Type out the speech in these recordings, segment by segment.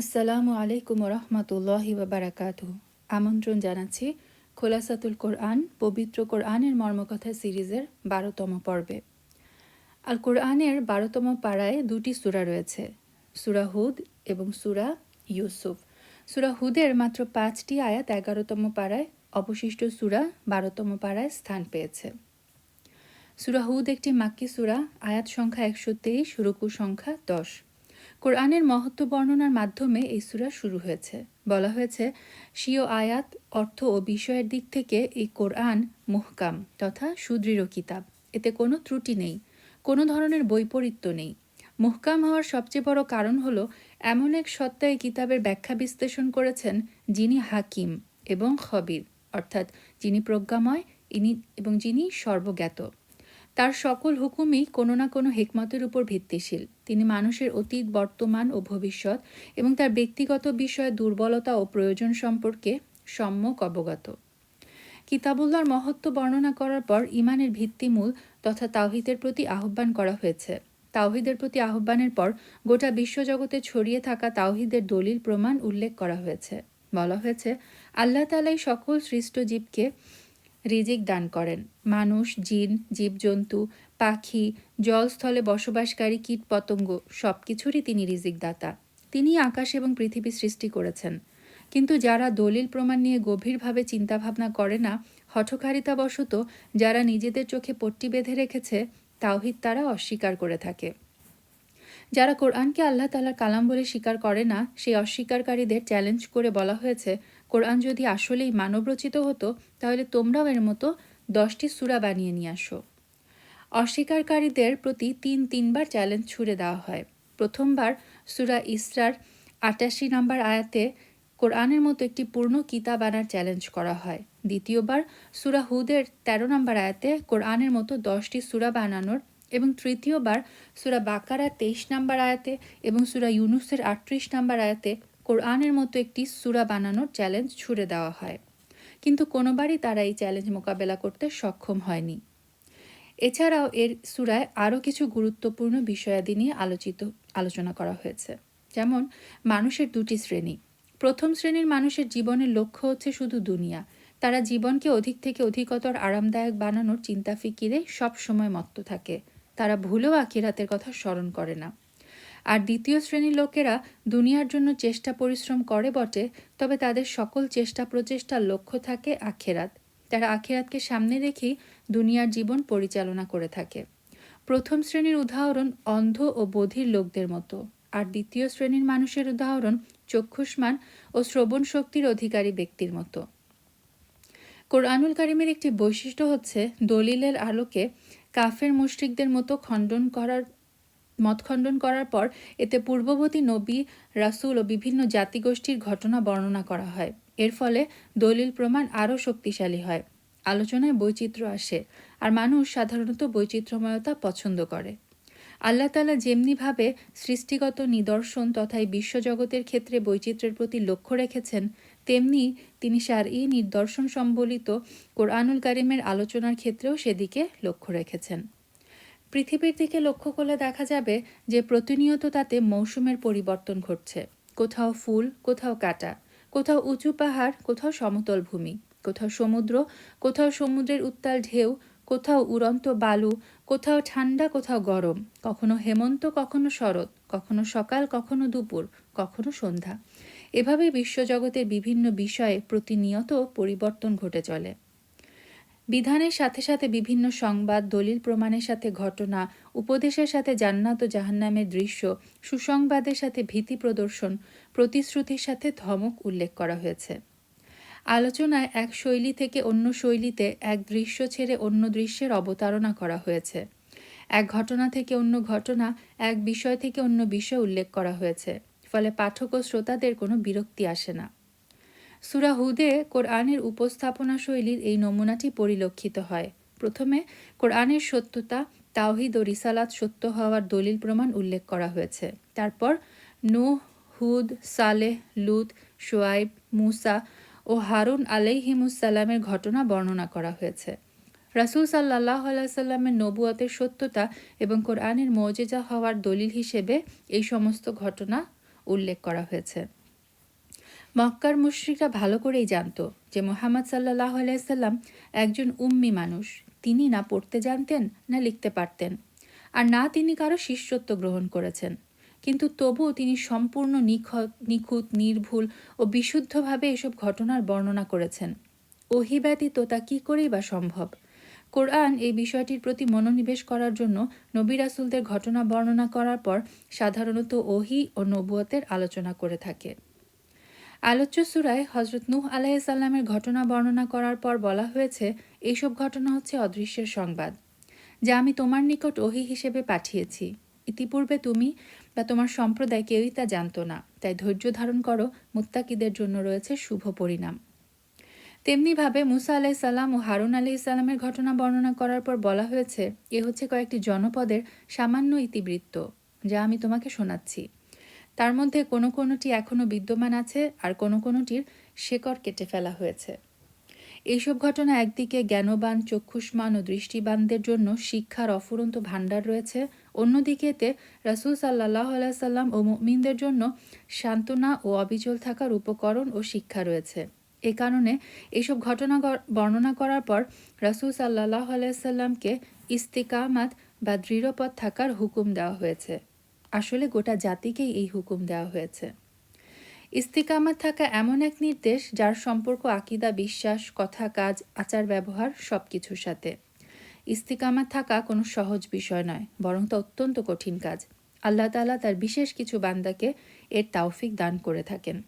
আসসালামু আলাইকুম রহমতুল্লাহি বারাকাতু আমন্ত্রণ জানাচ্ছি খোলাসাতুল কোরআন, পবিত্র কোরআনের মর্মকথা সিরিজের বারোতম পর্বে। আল কোরআনের বারোতম পাড়ায় দুটি সুরা রয়েছে, সূরা হুদ এবং সুরা ইউসুফ। সূরা হুদের মাত্র পাঁচটি আয়াত এগারোতম পাড়ায় অবশিষ্ট সুরা বারোতম পাড়ায় স্থান পেয়েছে। সূরা হুদ একটি মাক্কি সুরা, আয়াত সংখ্যা একশো তেইশ, রুকু সংখ্যা দশ। কোরআনের মহত্ব বর্ণনার মাধ্যমে এই সূরা শুরু হয়েছে। বলা হয়েছে স্বীয় আয়াত, অর্থ ও বিষয়ের দিক থেকে এই কোরআন মুহকাম তথা সুদৃঢ় কিতাব। এতে কোনো ত্রুটি নেই, কোনো ধরনের বৈপরীত্য নেই। মুহকাম হওয়ার সবচেয়ে বড় কারণ হলো, এমন এক সত্তা এই কিতাবের ব্যাখ্যা বিশ্লেষণ করেছেন যিনি হাকিম এবং খবির, অর্থাৎ যিনি প্রজ্ঞাময়, ইনি এবং যিনি সর্বজ্ঞাত। তার সকল হুকুমই কোনো না কোনো হেকমতের উপর ভিত্তিশীল। তিনি মানুষের অতীত, বর্তমান ও ভবিষ্যৎ এবং তার ব্যক্তিগত বিষয়ে দুর্বলতা ও প্রয়োজন সম্পর্কে সম্যক অবগত। কিতাবুল্লার মহত্ব বর্ণনা করার পর ইমানের ভিত্তিমূল তথা তাওহিদের প্রতি আহ্বান করা হয়েছে। তাওহিদের প্রতি আহ্বানের পর গোটা বিশ্বজগতে ছড়িয়ে থাকা তাওহিদের দলিল প্রমাণ উল্লেখ করা হয়েছে। বলা হয়েছে, আল্লাহ তালাই সকল সৃষ্ট জীবকে রিজিক দান করেন। মানুষ, জিন, জীবজন্তু, পাখি, জলস্থলে বসবাসকারী কীট পতঙ্গ সব কিছুরই তিনি রিজিক দাতা তিনি আকাশ এবং পৃথিবী সৃষ্টি করেছেন। কিন্তু যারা দলিল প্রমাণ নিয়ে গভীরভাবে চিন্তাভাবনা করে না, হঠকারিতাবশত যারা নিজেদের চোখে পট্টি বেঁধে রেখেছে, তাওহিদ তারা অস্বীকার করে থাকে। যারা কোরআনকে আল্লাহ তালার কালাম বলে স্বীকার করে না, সেই অস্বীকারীদের চ্যালেঞ্জ করে বলা হয়েছে কোরআন যদি আসলেই মানবরচিত হতো, তাহলে তোমরাও এর মতো দশটি সুরা বানিয়ে নিয়ে আসো। অস্বীকারীদের প্রতি তিন তিনবার চ্যালেঞ্জ ছুড়ে দেওয়া হয়। প্রথমবার সুরা ইসরার আটাশি নম্বর আয়াতে কোরআনের মতো একটি পূর্ণ কিতাব আনার চ্যালেঞ্জ করা হয়। দ্বিতীয়বার সুরা হুদের ১৩ নম্বর আয়াতে কোরআনের মতো দশটি সুরা বানানোর এবং তৃতীয়বার সুরা বাকারার তেইশ নম্বর আয়াতে এবং সুরা ইউনুসের আটত্রিশ নম্বর আয়াতে কোরআনের মতো একটি সুরা বানানোর চ্যালেঞ্জ ছুড়ে দেওয়া হয়। কিন্তু কোনোবারই তারা এই চ্যালেঞ্জ মোকাবেলা করতে সক্ষম হয়নি। এছাড়াও এর সুরায় আরও কিছু গুরুত্বপূর্ণ বিষয়াদি নিয়ে আলোচিত, আলোচনা করা হয়েছে। যেমন, মানুষের দুটি শ্রেণি। প্রথম শ্রেণির মানুষের জীবনের লক্ষ্য হচ্ছে শুধু দুনিয়া। তারা জীবনকে অধিক থেকে অধিকতর আরামদায়ক বানানোর চিন্তা ফিকিরে সব সময় মত্ত থাকে। তারা ভুলেও আখিরাতের কথা স্মরণ করে না। আর দ্বিতীয় শ্রেণির লোকেরা দুনিয়ার জন্য চেষ্টা পরিশ্রম করে বটে, তবে তাদের সকল চেষ্টা প্রচেষ্টার লক্ষ্য থাকে আখেরাত। তারা আখেরাতকে সামনে রেখেই দুনিয়ার জীবন পরিচালনা করে থাকে। প্রথম শ্রেণির উদাহরণ অন্ধ ও বধির লোকদের মতো। আর দ্বিতীয় শ্রেণির মানুষের উদাহরণ চক্ষুষ্মান ও শ্রবণ শক্তির অধিকারী ব্যক্তির মতো। কোরআনুল কারিমের একটি বৈশিষ্ট্য হচ্ছে, দলিলের আলোকে কাফের মুশরিকদের মতো খণ্ডন করার মত খণ্ডন করার পর এতে পূর্ববর্তী নবী, রাসুল ও বিভিন্ন জাতিগোষ্ঠীর ঘটনা বর্ণনা করা হয়। এর ফলে দলিল প্রমাণ আরও শক্তিশালী হয়। আলোচনায় বৈচিত্র্য আসে আর মানুষ সাধারণত বৈচিত্র্যময়তা পছন্দ করে। আল্লাহ তালা যেমনিভাবে সৃষ্টিগত নিদর্শন তথা বিশ্বজগতের ক্ষেত্রে বৈচিত্র্যের প্রতি লক্ষ্য রেখেছেন, তেমনি তিনি সার ই নিদর্শন সম্বলিত কোরআনুল কারিমের আলোচনার ক্ষেত্রেও সেদিকে লক্ষ্য রেখেছেন। পৃথিবীর দিকে লক্ষ্য করলে দেখা যাবে যে প্রতিনিয়ত তাতে মৌসুমের পরিবর্তন ঘটছে। কোথাও ফুল, কোথাও কাটা, কোথাও উঁচু পাহাড়, কোথাও সমতল ভূমি, কোথাও সমুদ্র, কোথাও সমুদ্রের উত্তাল ঢেউ, কোথাও উড়ন্ত বালু, কোথাও ঠান্ডা, কোথাও গরম, কখনো হেমন্ত, কখনো শরৎ, কখনো সকাল, কখনো দুপুর, কখনো সন্ধ্যা। এভাবে বিশ্বজগতের বিভিন্ন বিষয়ে প্রতিনিয়ত পরিবর্তন ঘটে চলে। বিধানের সাথে সাথে বিভিন্ন সংবাদ, দলিল প্রমাণের সাথে ঘটনা, উপদেশের সাথে জান্নাত ও জাহান্নামের দৃশ্য, সুসংবাদের সাথে ভীতি প্রদর্শন, প্রতিশ্রুতির সাথে ধমক উল্লেখ করা হয়েছে। আলোচনায় এক শৈলী থেকে অন্য শৈলীতে এক দৃশ্য ছেড়ে অন্য দৃশ্যের অবতারণা করা হয়েছে। এক ঘটনা থেকে অন্য ঘটনা, এক বিষয় থেকে অন্য বিষয় উল্লেখ করা হয়েছে। ফলে পাঠক ও শ্রোতাদের কোনো বিরক্তি আসে না। সুরা হুদে কোরআনের উপস্থাপনা শৈলীর এই নমুনাটি পরিলক্ষিত হয়। প্রথমে, কোরআনের সত্যতা, তাওহিদ ও রিসালাত সত্য হওয়ার দলিল প্রমাণ উল্লেখ করা হয়েছে। তারপর, নুহ, হুদ, সালেহ, লুত শোয়াইব মুসা ও হারুন আলাইহিমুসাল্লামের ঘটনা বর্ণনা করা হয়েছে। রাসুল সাল্লাহ আলাইসাল্লামের নবুয়াতের সত্যতা এবং কোরআনের মজেজা হওয়ার দলিল হিসেবে এই সমস্ত ঘটনা উল্লেখ করা হয়েছে। মক্কার মুশ্রিকরা ভালো করেই জানত যে মোহাম্মদ সাল্লাহ আলাইসাল্লাম একজন উম্মি মানুষ। তিনি না পড়তে জানতেন, না লিখতে পারতেন। আর না তিনি কারও শিষ্যত্ব গ্রহণ করেছেন। কিন্তু তবুও তিনি সম্পূর্ণ নিখত, নিখুঁত, নির্ভুল ও বিশুদ্ধভাবে এসব ঘটনার বর্ণনা করেছেন। ওহি তা কী করেই বা সম্ভব? কোরআন এই বিষয়টির প্রতি মনোনিবেশ করার জন্য নবী রাসুলদের ঘটনা বর্ণনা করার পর সাধারণত ওহি ও নবুয়তের আলোচনা করে থাকে। আলোচ্য সুরায় হজরত নূহ আলাইসাল্লামের ঘটনা বর্ণনা করার পর বলা হয়েছে, এইসব ঘটনা হচ্ছে অদৃশ্যের সংবাদ, যা আমি তোমার নিকট ওহি হিসেবে পাঠিয়েছি। ইতিপূর্বে তুমি বা তোমার সম্প্রদায় কেউই তা জানত না, তাই ধৈর্য ধারণ করো, মুত্তাকিদের জন্য রয়েছে শুভ পরিণাম। তেমনিভাবে মুসা আলাহ ও হারুন আলি ঘটনা বর্ণনা করার পর বলা হয়েছে, এ হচ্ছে কয়েকটি জনপদের সামান্য ইতিবৃত্ত, যা আমি তোমাকে শোনাচ্ছি। তার মধ্যে কোনো কোনোটি এখনও বিদ্যমান আছে আর কোনো কোনোটির শেকড় কেটে ফেলা হয়েছে। এইসব ঘটনা একদিকে জ্ঞানবান, চক্ষুষ্মান ও দৃষ্টিবানদের জন্য শিক্ষার অফুরন্ত ভাণ্ডার রয়েছে, অন্যদিকে এতে রাসুল সাল্লাহ আলাইসাল্লাম ও মুমিনদের জন্য সান্ত্বনা ও অবিচল থাকার উপকরণ ও শিক্ষা রয়েছে। এ কারণে এইসব ঘটনা বর্ণনা করার পর রাসুল সাল্লাহ আলাইসাল্লামকে ইস্তিকামাত বা দৃঢ়পথ থাকার হুকুম দেওয়া হয়েছে। আসলে গোটা জাতিকেই এই হুকুম দেওয়া হয়েছে। ইস্তিকামাত থাকা এমন এক নির্দেশ যার সম্পর্ক আকিদা, বিশ্বাস, কথা, কাজ, আচার, ব্যবহার সব কিছুর সাথে। ইস্তিকামাত থাকা কোনো সহজ বিষয় নয়, বরং তা অত্যন্ত কঠিন কাজ। আল্লাহ তালা তার বিশেষ কিছু বান্দাকে এর তাওফিক দান করে থাকেন।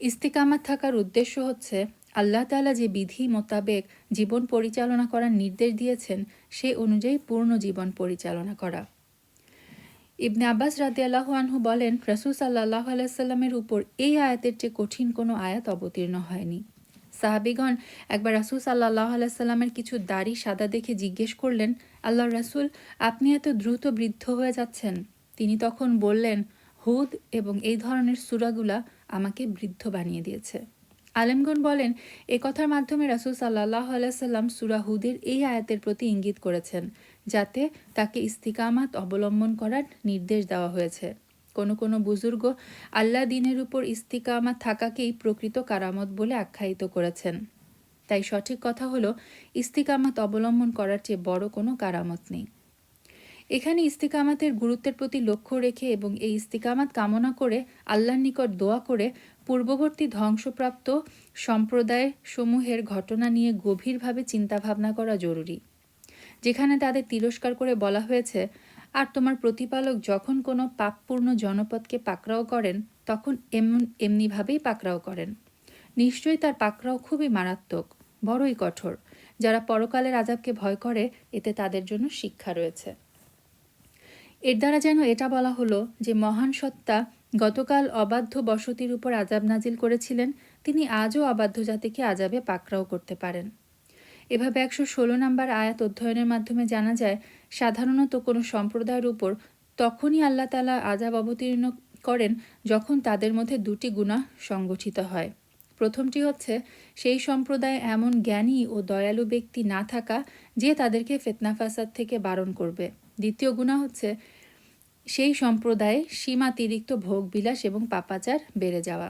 ইস্তিকামাত থাকার উদ্দেশ্য হচ্ছে, আল্লাহ তালা যে বিধি মোতাবেক জীবন পরিচালনা করার নির্দেশ দিয়েছেন, সে অনুযায়ী পূর্ণ জীবন পরিচালনা করা। ইবনে আব্বাস রাদিয়াল্লাহু আনহু বলেন, রসুল সাল্লাহ আলাইসাল্লামের উপর এই আয়াতের চেয়ে কঠিন কোনো আয়াত অবতীর্ণ হয়নি। সাহাবিগণ একবার রাসুল সাল্লাহ আলাইসাল্লামের কিছু দাড়ি সাদা দেখে জিজ্ঞেস করলেন আল্লাহ রাসুল, আপনি এত দ্রুত বৃদ্ধ হয়ে যাচ্ছেন? তিনি তখন বললেন, হুদ এবং এই ধরনের সুরাগুলা আমাকে বৃদ্ধ বানিয়ে দিয়েছে। আলেমগণ বলেন, এ কথার মাধ্যমে রাসুল সাল্লাহ আলাইসাল্লাম সুরা হুদের এই আয়াতের প্রতি ইঙ্গিত করেছেন। যাতে তাকে ইস্তিকামাত অবলম্বন করার নির্দেশ দেওয়া হয়েছে। কোনো কোনো বুজুর্গ আল্লাহ দিনের উপর ইস্তিকামাত থাকাকেই প্রকৃত কারামত বলে আখ্যায়িত করেছেন। তাই সঠিক কথা হলো, ইস্তিকামাত অবলম্বন করার চেয়ে বড় কোনো কারামত নেই। এখানে ইস্তিকামাতের গুরুত্বের প্রতি লক্ষ্য রেখে এবং এই ইস্তিকামাত কামনা করে আল্লাহর নিকট দোয়া করে পূর্ববর্তী ধ্বংসপ্রাপ্ত সম্প্রদায় সমূহের ঘটনা নিয়ে গভীরভাবে চিন্তাভাবনা করা জরুরি। যেখানে তাদের তিরস্কার করে বলা হয়েছে, আর তোমার প্রতিপালক যখন কোনো পাপপূর্ণ জনপদকে পাকড়াও করেন, তখন এমন এমনিভাবেই পাকড়াও করেন। নিশ্চয়ই তার পাকড়াও খুবই মারাত্মক, বড়ই কঠোর। যারা পরকালের আজাবকে ভয় করে, এতে তাদের জন্য শিক্ষা রয়েছে। এর দ্বারা যেন এটা বলা হলো যে, মহান সত্তা গতকাল অবাধ্য বসতির উপর আজাব নাজিল করেছিলেন, তিনি আজও অবাধ্য জাতিকে আজাবে পাকড়াও করতে পারেন। এভাবে একশো ষোলো নম্বর আয়াত অধ্যয়নের মাধ্যমে জানা যায়, সাধারণত কোনো সম্প্রদায়ের উপর তখনই আল্লাহ তালা আজাব অবতীর্ণ করেন যখন তাদের মধ্যে দুটি গুণা সংগঠিত হয়। প্রথমটি হচ্ছে, সেই সম্প্রদায় এমন জ্ঞানী ও দয়ালু ব্যক্তি না থাকা যে তাদেরকে ফেতনা ফাসাদ থেকে বারণ করবে। দ্বিতীয় গুণা হচ্ছে, সেই সম্প্রদায়ে সীমাতিরিক্ত ভোগবিলাস এবং পাপাচার বেড়ে যাওয়া।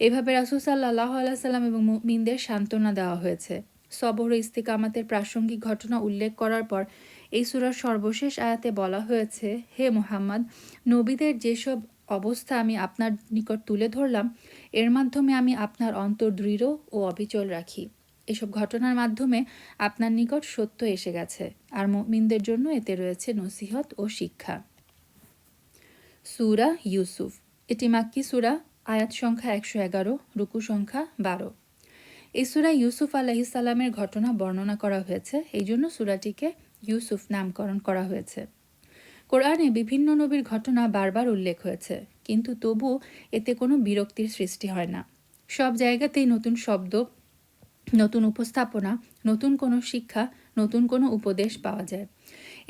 এভাবে রাসুল সাল্লাহ আল্লাহ সাল্লাম এবং মিনদের সান্ত্বনা দেওয়া হয়েছে। সবর ইস্তিকামাতের প্রাসঙ্গিক ঘটনা উল্লেখ করার পর এই সুরার সর্বশেষ আয়াতে বলা হয়েছে, হে মোহাম্মদ, নবীদের যেসব অবস্থা আমি আপনার নিকট তুলে ধরলাম, এর মাধ্যমে আমি আপনার অন্তর দৃঢ় ও অবিচল রাখি। এসব ঘটনার মাধ্যমে আপনার নিকট সত্য এসে গেছে, আর মিনদের জন্য এতে রয়েছে নসিহত ও শিক্ষা। সুরা ইউসুফ, এটি মাক্কি সুরা, আয়াত সংখ্যা একশো এগারো, রুকু সংখ্যা বারো। এই সুরা ইউসুফ আলাহিসাল্লামের ঘটনা বর্ণনা করা হয়েছে। এই জন্য সুরাটিকে ইউসুফ নামকরণ করা হয়েছে। কোরআনে বিভিন্ন নবীর ঘটনা বারবার উল্লেখ হয়েছে, কিন্তু তবু এতে কোনো বিরক্তির সৃষ্টি হয় না। সব জায়গাতেই নতুন শব্দ, নতুন উপস্থাপনা, নতুন কোনো শিক্ষা, নতুন কোনো উপদেশ পাওয়া যায়।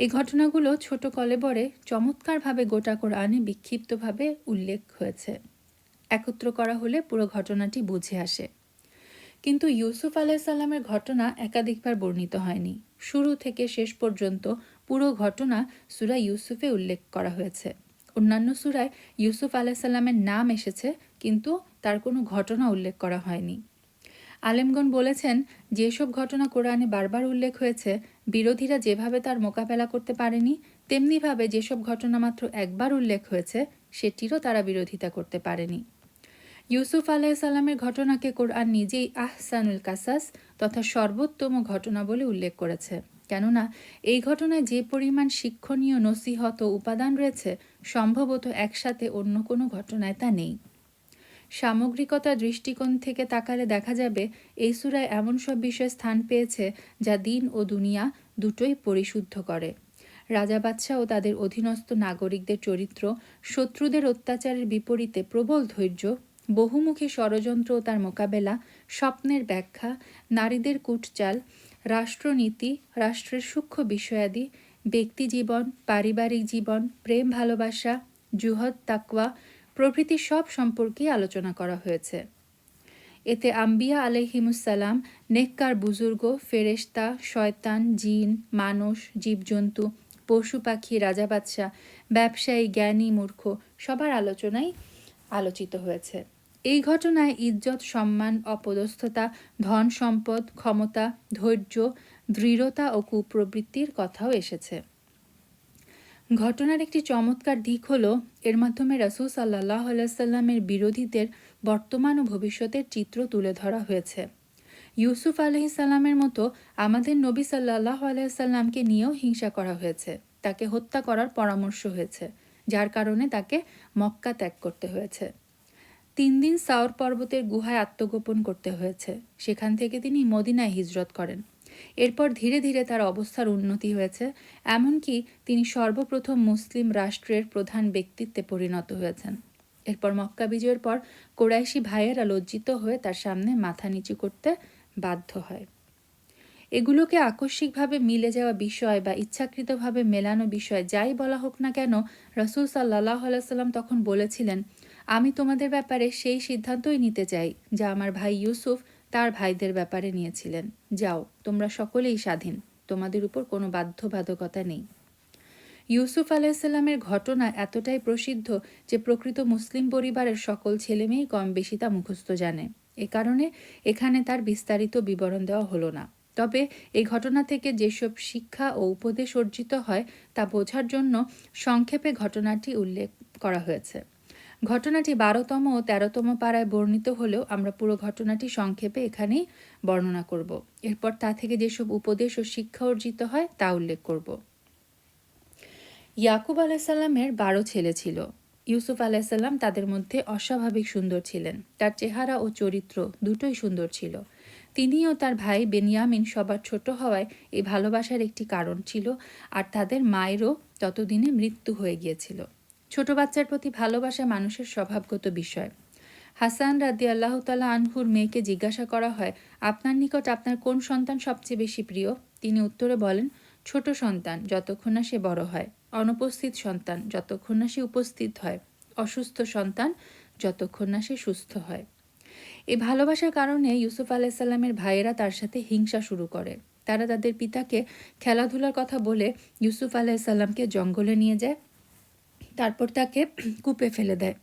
এই ঘটনাগুলো ছোট কলেবরে চমৎকারভাবে গোটা কোরআনে বিক্ষিপ্তভাবে উল্লেখ হয়েছে। একত্র করা হলে পুরো ঘটনাটি বুঝে আসে। কিন্তু ইউসুফ আলাইসাল্লামের ঘটনা একাধিকবার বর্ণিত হয়নি। শুরু থেকে শেষ পর্যন্ত পুরো ঘটনা সুরা ইউসুফে উল্লেখ করা হয়েছে। অন্যান্য সুরায় ইউসুফ আলাইসাল্লামের নাম এসেছে, কিন্তু তার কোনো ঘটনা উল্লেখ করা হয়নি। আলেমগণ বলেছেন, যেসব ঘটনা কোরআনে বারবার উল্লেখ হয়েছে, বিরোধীরা যেভাবে তার মোকাবেলা করতে পারেনি, তেমনিভাবে যেসব ঘটনা মাত্র একবার উল্লেখ হয়েছে, সেটিরও তারা বিরোধিতা করতে পারেনি। ইউসুফ আলাইসাল্লামের ঘটনাকে কোরআন নিজেই আহসানুল কাসাস তথা সর্বোত্তম ঘটনা বলে উল্লেখ করেছে। কেননা, এই ঘটনায় যে পরিমাণ শিক্ষণীয় নসিহত উপাদান রয়েছে, সম্ভবত একসাথে অন্য কোনো ঘটনায় তা নেই। সামগ্রিকতা দৃষ্টিকোণ থেকে তাকালে দেখা যাবে, এই সুরায় এমন সব বিষয় স্থান পেয়েছে যা দিন ও দুনিয়া দুটোই পরিশুদ্ধ করে। রাজা বাদশাহ ও তাদের অধীনস্থ নাগরিকদের চরিত্র শত্রুদের অত্যাচারের বিপরীতে প্রবল ধৈর্য বহুমুখী ষড়যন্ত্র তার মোকাবেলা, স্বপ্নের ব্যাখ্যা, নারীদের কুটচাল, রাষ্ট্রনীতি, রাষ্ট্রের সূক্ষ্ম বিষয়াদি ব্যক্তিজীবন পারিবারিক জীবন, প্রেম ভালোবাসা, জুহদ, তাকওয়া প্রভৃতি সব সম্পর্কেই আলোচনা করা হয়েছে। এতে আম্বিয়া আলহিমুসালাম নেককার বুজুর্গ, ফেরেশতা, শয়তান, জিন, মানুষ, জীবজন্তু, পশু পাখি, রাজা বাদশাহ, ব্যবসায়ী, জ্ঞানী, মূর্খ সবার আলোচনাই আলোচিত হয়েছে। এই ঘটনায় ইজ্জত, সম্মান, অপদস্থতা, ধন সম্পদ, ক্ষমতা, ধৈর্য, দৃঢ়তা ও কুপ্রবৃত্তির কথাও এসেছে। ঘটনার একটি চমৎকার দিক হল, এর মাধ্যমে রাসুল সাল্লাহ আলাইসাল্লামের বিরোধীদের বর্তমান ও ভবিষ্যতের চিত্র তুলে ধরা হয়েছে। ইউসুফ আলহিসাল্লামের মতো আমাদের নবী সাল্লাহ আলাইসাল্লামকে নিয়েও হিংসা করা হয়েছে। তাকে হত্যা করার পরামর্শ হয়েছে, যার কারণে তাকে মক্কা ত্যাগ করতে হয়েছে। তিন দিন সাওর পর্বতের গুহায় আত্মগোপন করতে হয়েছে। সেখান থেকে তিনি মদিনায় হিজরত করেন। এরপর ধীরে ধীরে তার অবস্থার উন্নতি হয়েছে, এমনকি তিনি সর্বপ্রথম মুসলিম রাষ্ট্রের প্রধান ব্যক্তিত্বে পরিণত হয়েছেন। এরপর মক্কা বিজয়ের পর কোরাইশি ভাইয়েরা লজ্জিত হয়ে তার সামনে মাথা নিচু করতে বাধ্য হয়। এগুলোকে আকস্মিকভাবে মিলে যাওয়া বিষয় বা ইচ্ছাকৃতভাবে মেলানো বিষয়, যাই বলা হোক না কেন, রসুল সাল্লাহ আলাইসাল্লাম তখন বলেছিলেন আমি তোমাদের ব্যাপারে সেই সিদ্ধান্তই নিতে চাই যা আমার ভাই ইউসুফ তার ভাইদের ব্যাপারে নিয়েছিলেন। যাও, তোমরা সকলেই স্বাধীন, তোমাদের উপর কোনো বাধ্যবাধকতা নেই। ইউসুফ আলাইসাল্লামের ঘটনা এতটাই প্রসিদ্ধ যে প্রকৃত মুসলিম পরিবারের সকল ছেলেমেয়েই কম বেশি তা মুখস্থ জানে। এ কারণে এখানে তার বিস্তারিত বিবরণ দেওয়া হলো না। তবে এই ঘটনা থেকে যেসব শিক্ষা ও উপদেশ অর্জিত হয় তা বোঝার জন্য সংক্ষেপে ঘটনাটি উল্লেখ করা হয়েছে। ঘটনাটি বারোতম ও তেরোতম পাড়ায় বর্ণিত হলেও আমরা পুরো ঘটনাটি সংক্ষেপে এখানেই বর্ণনা করব। এরপর তা থেকে যেসব উপদেশ ও শিক্ষা অর্জিত হয় তা উল্লেখ করব। ইয়াকুব আলাহিসাল্লামের বারো ছেলে ছিল। ইউসুফ আলাহিসাল্লাম তাদের মধ্যে অস্বাভাবিক সুন্দর ছিলেন। তার চেহারা ও চরিত্র দুটোই সুন্দর ছিল। তিনি ও তার ভাই বেনিয়ামিন সবার ছোট হওয়ায় এই ভালোবাসার একটি কারণ ছিল, আর তাদের মায়েরও ততদিনে মৃত্যু হয়ে গিয়েছিল। ছোট বাচ্চার প্রতি ভালোবাসা মানুষের স্বভাবগত বিষয়। হাসান রাদি আল্লাহ তালা আনহুর মেয়েকে জিজ্ঞাসা করা হয়, আপনার নিকট আপনার কোন সন্তান সবচেয়ে বেশি প্রিয়? তিনি উত্তরে বলেন, ছোট সন্তান, যতক্ষণ না সে বড় হয়। অনুপস্থিত সন্তান, যতক্ষণ না সে উপস্থিত হয়। অসুস্থ সন্তান, যতক্ষণ না সে সুস্থ হয়। এই ভালোবাসার কারণে ইউসুফ আলাইসাল্লামের ভাইয়েরা তার সাথে হিংসা শুরু করে। তারা তাদের পিতাকে খেলাধুলার কথা বলে ইউসুফ আলাইসাল্লামকে জঙ্গলে নিয়ে যায়। তারপর তাকে কূপে ফেলে দেয়।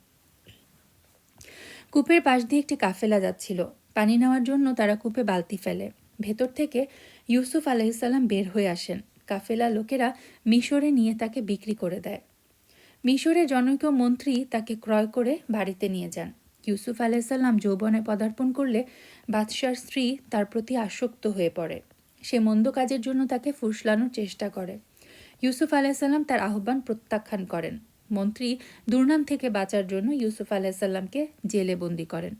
কূপের পাশ দিয়ে একটি কাফেলা যাচ্ছিল। পানি নেওয়ার জন্য তারা কূপে বালতি ফেলে। ভেতর থেকে ইউসুফ আলহিসাল্লাম বের হয়ে আসেন। কাফেলা লোকেরা মিশরে নিয়ে তাকে বিক্রি করে দেয়। মিশরের জনৈক মন্ত্রী তাকে ক্রয় করে বাড়িতে নিয়ে যান। ইউসুফ আলাইসাল্লাম যৌবনে পদার্পণ করলে বাদশার স্ত্রী তার প্রতি আসক্ত হয়ে পড়ে। সে মন্দ কাজের জন্য তাকে ফুসলানোর চেষ্টা করে। ইউসুফ আলাইসাল্লাম তার আহ্বান প্রত্যাখ্যান করেন। মন্ত্রী দুর্নাম থেকে বাঁচার জন্য ইউসুফ আলাহিসাল্লামকে জেলে বন্দি করেন।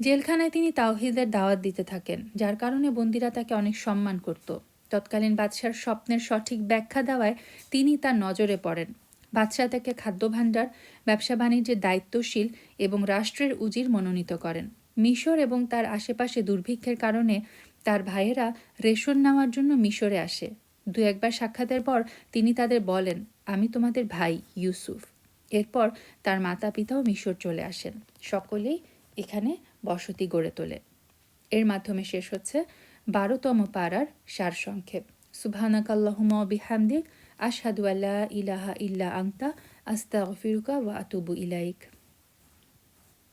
জেলখানায় তিনি তাওহিদের দাওয়াত দিতে থাকেন, যার কারণে বন্দিরা তাকে অনেক সম্মান করত। তৎকালীন বাদশার স্বপ্নের সঠিক ব্যাখ্যা দেওয়ায় তিনি তার নজরে পড়েন। বাদশাহ তাকে খাদ্য ভাণ্ডার ব্যবসা বাণিজ্যের দায়িত্বশীল এবং রাষ্ট্রের উজির মনোনীত করেন। মিশর এবং তার আশেপাশে দুর্ভিক্ষের কারণে তার ভাইয়েরা রেশন নেওয়ার জন্য মিশরে আসে। দু একবার সাক্ষাতের পর তিনি তাদের বলেন আমি তোমাদের ভাই ইউসুফ। এরপর তার মাতা পিতাও মিশর চলে আসেন। সকলেই এখানে বসতি গড়ে তোলে। এর মাধ্যমে শেষ হচ্ছে বারোতম পাড়ার সারসংক্ষেপ। সুবহানাকাল্লাহুমা বিহামদিক, আশহাদু আল্লাহ ইলাহা ইল্লা আংতা আস্তাগফিরুকা ওয়া আতুবু ইলাইক।